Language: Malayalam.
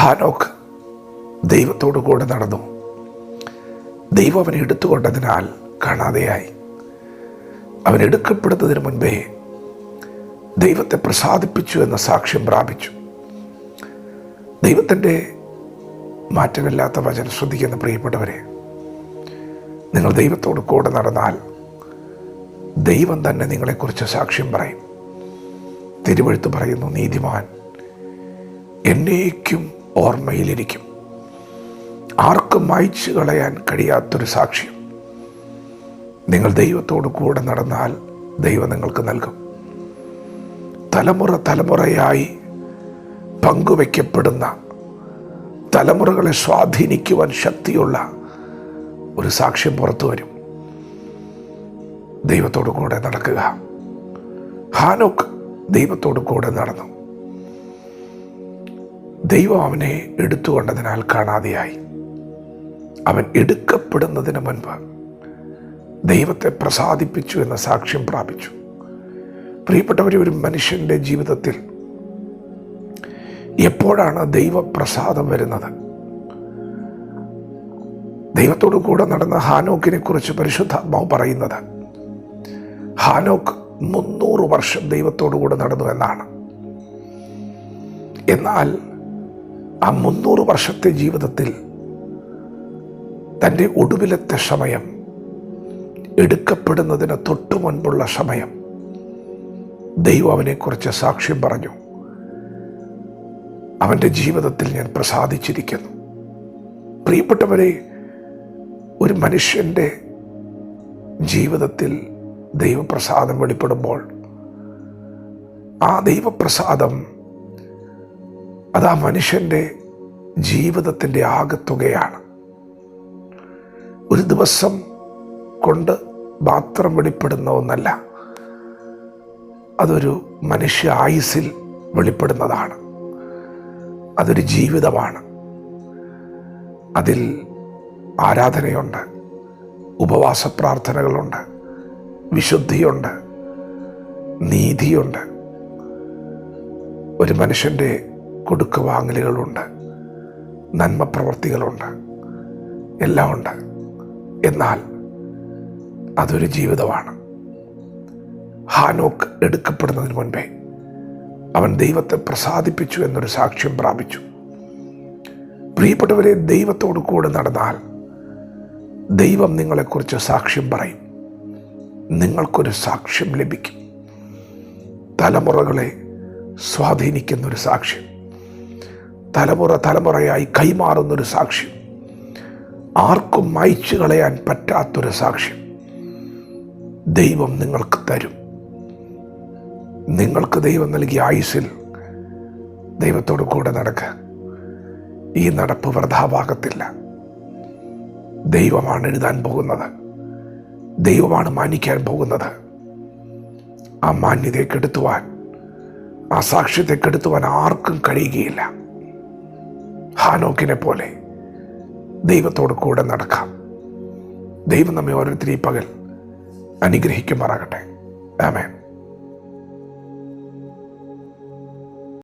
ഹാനോക്ക് ദൈവത്തോടു കൂടെ നടന്നു. ദൈവം അവനെ എടുത്തുകൊണ്ടതിനാൽ കാണാതെയായി. അവൻ എടുക്കപ്പെടുന്നതിന് മുൻപേ ദൈവത്തെ പ്രസാദിപ്പിച്ചു എന്ന സാക്ഷ്യം പ്രാപിച്ചു. ദൈവത്തിന്റെ മാറ്റമില്ലാത്ത വചനം ശ്രദ്ധിക്കുന്ന പ്രിയപ്പെട്ടവരെ നിങ്ങൾ ദൈവത്തോട് കൂടെ നടന്നാൽ ദൈവം തന്നെ നിങ്ങളെക്കുറിച്ച് സാക്ഷ്യം പറയും. തിരുവഴുത്ത് പറയുന്നു നീതിമാൻ എന്നേക്കും ഓർമ്മയിലിരിക്കും. ആർക്കും മായ്ച്ചു കളയാൻ കഴിയാത്തൊരു സാക്ഷ്യം. നിങ്ങൾ ദൈവത്തോട് കൂടെ നടന്നാൽ ദൈവം നിങ്ങൾക്ക് നൽകും. തലമുറ തലമുറയായി പങ്കുവയ്ക്കപ്പെടുന്ന തലമുറകളെ സ്വാധീനിക്കുവാൻ ശക്തിയുള്ള ഒരു സാക്ഷ്യം പുറത്തു വരും. ദൈവത്തോടു കൂടെ നടക്കുക. ഹാനോക്ക് ദൈവത്തോടു കൂടെ നടന്നു. ദൈവം അവനെ എടുത്തുകൊണ്ടതിനാൽ കാണാതെയായി. അവൻ എടുക്കപ്പെടുന്നതിന് മുൻപ് ദൈവത്തെ പ്രസാദിപ്പിച്ചു എന്ന സാക്ഷ്യം പ്രാപിച്ചു. പ്രിയപ്പെട്ടവർ ഒരു മനുഷ്യന്റെ ജീവിതത്തിൽ എപ്പോഴാണ് ദൈവപ്രസാദം വരുന്നത്? ദൈവത്തോടു കൂടെ നടന്ന ഹാനോക്കിനെ കുറിച്ച് പരിശുദ്ധാത്മാവ് പറയുന്നത് ഹാനോക്ക് മുന്നൂറ് വർഷം ദൈവത്തോടു കൂടെ നടന്നു എന്നാണ്. എന്നാൽ ആ മുന്നൂറ് വർഷത്തെ ജീവിതത്തിൽ തന്റെ ഒടുവിലത്തെ സമയം എടുക്കപ്പെടുന്നതിന് തൊട്ടു മുൻപുള്ള സമയം ദൈവം അവനെക്കുറിച്ച് സാക്ഷ്യം പറഞ്ഞു. അവന്റെ ജീവിതത്തിൽ ഞാൻ പ്രസാദിച്ചിരിക്കുന്നു. പ്രിയപ്പെട്ടവരെ ഒരു മനുഷ്യന്റെ ജീവിതത്തിൽ ദൈവപ്രസാദം വെളിപ്പെടുമ്പോൾ ആ ദൈവപ്രസാദം അത് ആ മനുഷ്യന്റെ ജീവിതത്തിന്റെ ആകത്തുകയാണ്. ഒരു ദിവസം കൊണ്ട് മാത്രം വെളിപ്പെടുന്ന ഒന്നല്ല. അതൊരു മനുഷ്യ ആയുസിൽ വെളിപ്പെടുന്നതാണ്. അതൊരു ജീവിതമാണ്. അതിൽ ആരാധനയുണ്ട് ഉപവാസ പ്രാർത്ഥനകളുണ്ട് വിശുദ്ധിയുണ്ട് നീതിയുണ്ട്. ഒരു മനുഷ്യന്റെ കൊടുക്ക് വാങ്ങലുകളുണ്ട്. നന്മ പ്രവർത്തികളുണ്ട്. എല്ലാം ഉണ്ട് എന്നാൽ അതൊരു ജീവിതമാണ്. ഹാനോക്ക് എടുക്കപ്പെടുന്നതിന് മുൻപേ അവൻ ദൈവത്തെ പ്രസാദിപ്പിച്ചു എന്നൊരു സാക്ഷ്യം പ്രാപിച്ചു. പ്രിയപ്പെട്ടവരെ ദൈവത്തോട് കൂടെ നടന്നാൽ ദൈവം നിങ്ങളെക്കുറിച്ച് സാക്ഷ്യം പറയും. നിങ്ങൾക്കൊരു സാക്ഷ്യം ലഭിക്കും. തലമുറകളെ സ്വാധീനിക്കുന്നൊരു സാക്ഷ്യം. തലമുറ തലമുറയായി കൈമാറുന്നൊരു സാക്ഷ്യം. ആർക്കും മായ്ച്ചു കളയാൻ പറ്റാത്തൊരു സാക്ഷ്യം ദൈവം നിങ്ങൾക്ക് തരും. നിങ്ങൾക്ക് ദൈവം നൽകിയ ആയുസിൽ ദൈവത്തോട് കൂടെ നടക്കുക ഈ നടപ്പ് വൃഥാഭാഗത്തില്ല. ദൈവമാണ് എഴുതാൻ പോകുന്നത്. ദൈവമാണ് മാനിക്കാൻ പോകുന്നത്. ആ മാന്യതയെ കെടുത്തുവാൻ ആ സാക്ഷ്യത്തെ കെടുത്തുവാൻ ആർക്കും കഴിയുകയില്ല. ഹാനോക്കിനെ പോലെ ദൈവത്തോട് കൂടെ നടക്കാം. ദൈവം നമ്മെ ഓരോരുത്തരും ഈ പകൽ അനുഗ്രഹിക്കുമാറാകട്ടെ. ആമേൻ.